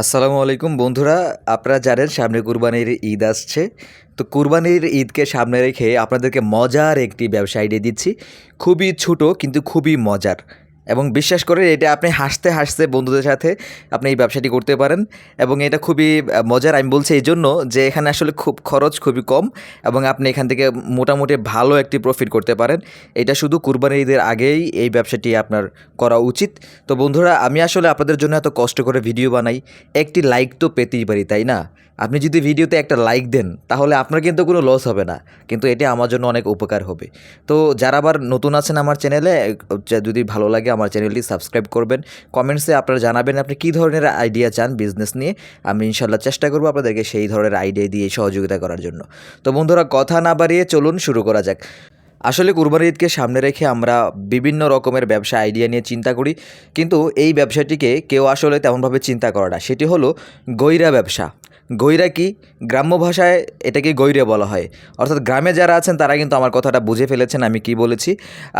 আসসালামু আলাইকুম বন্ধুরা, আপনারা জানেন সামনে কুরবানির ঈদ আসছে। তো কুরবানির ঈদকে সামনে রেখে আপনাদেরকে মজার একটি ব্যবসা আইডিয়া দিচ্ছি। খুবই ছোট কিন্তু খুবই মজার। এবং বিশ্বাস করে এটা আপনি হাসতে হাসতে বন্ধুদের সাথে আপনি এই ব্যবসাটি করতে পারেন এবং এটা খুবই মজার আমি বলছি এই জন্য যে এখানে আসলে খুব খরচ খুবই কম এবং আপনি এখান থেকে মোটামুটি ভালো একটি প্রফিট করতে পারেন। এটা শুধু কুরবানির ঈদের আগেই এই ব্যবসাটি আপনার করা উচিত। তো বন্ধুরা, আমি আসলে আপনাদের জন্য এত কষ্ট করে ভিডিও বানাই, একটি লাইক তো পেতেই পারি, তাই না? আপনি যদি ভিডিওতে একটা লাইক দেন, তাহলে আপনার কিন্তু কোনো লস হবে না, কিন্তু এটা আমার জন্য অনেক উপকার হবে। তো যারা আবার নতুন আছেন আমার চ্যানেলে যদি ভালো লাগে আমার চ্যানেলটি সাবস্ক্রাইব করবেন। কমেন্টসে আপনারা জানাবেন আপনি কী ধরনের আইডিয়া চান বিজনেস নিয়ে। আমি ইনশাল্লাহ চেষ্টা করব আপনাদেরকে সেই ধরনের আইডিয়া দিয়ে সহযোগিতা করার জন্য। তো বন্ধুরা, কথা না বাড়িয়ে চলুন শুরু করা যাক। আসলে কুরবানি ঈদকে সামনে রেখে আমরা বিভিন্ন রকমের ব্যবসা আইডিয়া নিয়ে চিন্তা করি। কিন্তু এই ব্যবসাটিকে কেউ আসলে তেমনভাবে চিন্তা করে না। সেটি হলো গৈরা ব্যবসা। গৈরা কি? গ্রাম্য ভাষায় এটাকে গৈরে বলা হয়। অর্থাৎ গ্রামে যারা আছেন, তারা কিন্তু আমার কথাটা বুঝে ফেলেছেন, আমি কি বলেছি।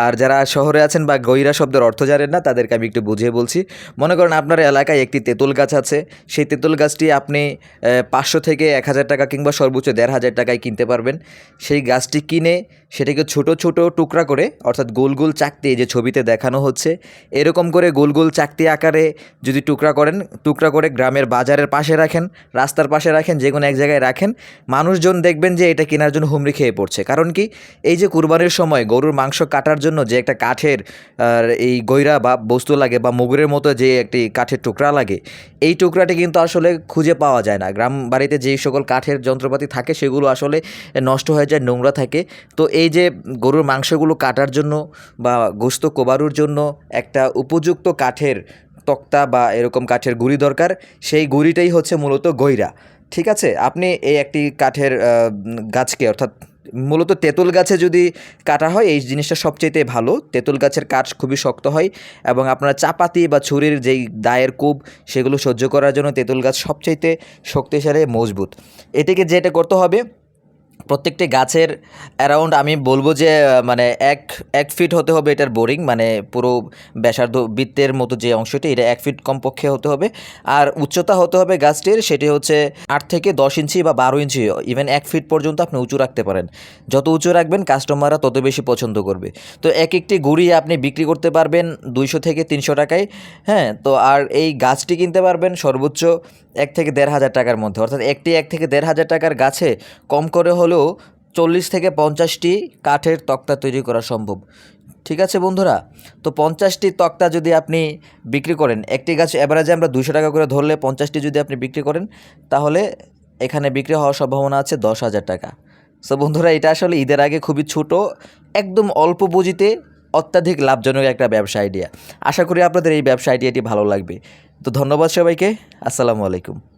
আর যারা শহরে আছেন বা গৈরা শব্দের অর্থ জানেন না, তাদেরকে আমি একটু বুঝিয়ে বলছি। মনে করেন আপনার এলাকায় একটি তেঁতুল গাছ আছে। সেই তেঁতুল গাছটি আপনি পাঁচশো থেকে এক হাজার টাকা কিংবা সর্বোচ্চ দেড় হাজার টাকায় কিনতে পারবেন। সেই গাছটি কিনে সেটাকে ছোট ছোট টুকরা করে, অর্থাৎ গোল গোল চাকতি যে ছবিতে দেখানো হচ্ছে, এরকম করে গোল গোল চাকতি আকারে যদি টুকরা করেন, টুকরা করে গ্রামের বাজারের পাশে রাখেন, রাস্তার পাশে রাখেন, যে কোনো এক জায়গায় রাখেন, মানুষজন দেখবেন যে এটা কেনার জন্য হুমড়ি খেয়ে পড়ছে। কারণ কি, এই যে কুরবানির সময় গরুর মাংস কাটার জন্য যে একটা কাঠের এই গৈরা বা বস্তু লাগে বা মুগুরের মতো যে একটি কাঠের টুকরা লাগে, এই টুকরাটি কিন্তু আসলে খুঁজে পাওয়া যায় না। গ্রাম বাড়িতে যেই সকল কাঠের যন্ত্রপাতি থাকে, সেগুলো আসলে নষ্ট হয়ে যায়, নোংরা থাকে। তো এই যে গরুর মাংসগুলো কাটার জন্য বা গোস্ত কোবারুর জন্য একটা উপযুক্ত কাঠের তক্তা বা এরকম কাঠের গুড়ি দরকার, সেই গুঁড়িটাই হচ্ছে মূলত গৈরা ঠিক আছে? আপনি এই একটি কাঠের গাছকে অর্থাৎ মূলত তেঁতুল গাছে যদি কাটা হয়, এই জিনিসটা সবচেয়ে ভালো। তেঁতুল গাছের কাঠ খুবই শক্ত হয় এবং আপনার চাপাতি বা ছুরির যেই দায়ের কূপ সেগুলো সহ্য করার জন্য তেঁতুল গাছ সবচাইতে শক্তিশালী, মজবুত। এটিকে যেটা করতে হবে প্রত্যেকটি গাছের অ্যারাউন্ড আমি বলব যে মানে এক এক ফিট হতে হবে এটার বোরিং মানে পুরো ব্যাসার্ধ বৃত্তের মতো যে অংশটি, এটা এক ফিট কমপক্ষে হতে হবে। আর উচ্চতা হতে হবে গাছটির, সেটি হচ্ছে আট থেকে দশ ইঞ্চি বা বারো ইঞ্চি ইভেন এক ফিট পর্যন্ত আপনি উঁচু রাখতে পারেন। যত উঁচু রাখবেন কাস্টমাররা তত বেশি পছন্দ করবে। তো এক একটি গুড়ি আপনি বিক্রি করতে পারবেন দুইশো থেকে তিনশো টাকায় হ্যাঁ? তো আর এই গাছটি কিনতে পারবেন সর্বোচ্চ এক থেকে দেড় হাজার টাকার মধ্যে। অর্থাৎ একটি এক থেকে দেড় হাজার টাকার গাছে কম করে হলেও চল্লিশ থেকে পঞ্চাশটি কাঠের তক্তা তৈরি করা সম্ভব। ঠিক আছে বন্ধুরা? তো পঞ্চাশটি তক্তা যদি আপনি বিক্রি করেন, একটি গাছ অ্যাভারেজে আমরা দুশো টাকা করে ধরলে পঞ্চাশটি যদি আপনি বিক্রি করেন, তাহলে এখানে বিক্রি হওয়ার সম্ভাবনা আছে দশ হাজার টাকা। সো বন্ধুরা, এটা আসলে ঈদের আগে খুবই ছোট, একদম অল্প পুঁজিতে অত্যাধিক লাভজনক একটা ব্যবসা আইডিয়া আশা করি আপনাদের এই ব্যবসা আইডিয়াটি ভালো লাগবে। তো ধন্যবাদ সবাইকে, আসসালামু আলাইকুম।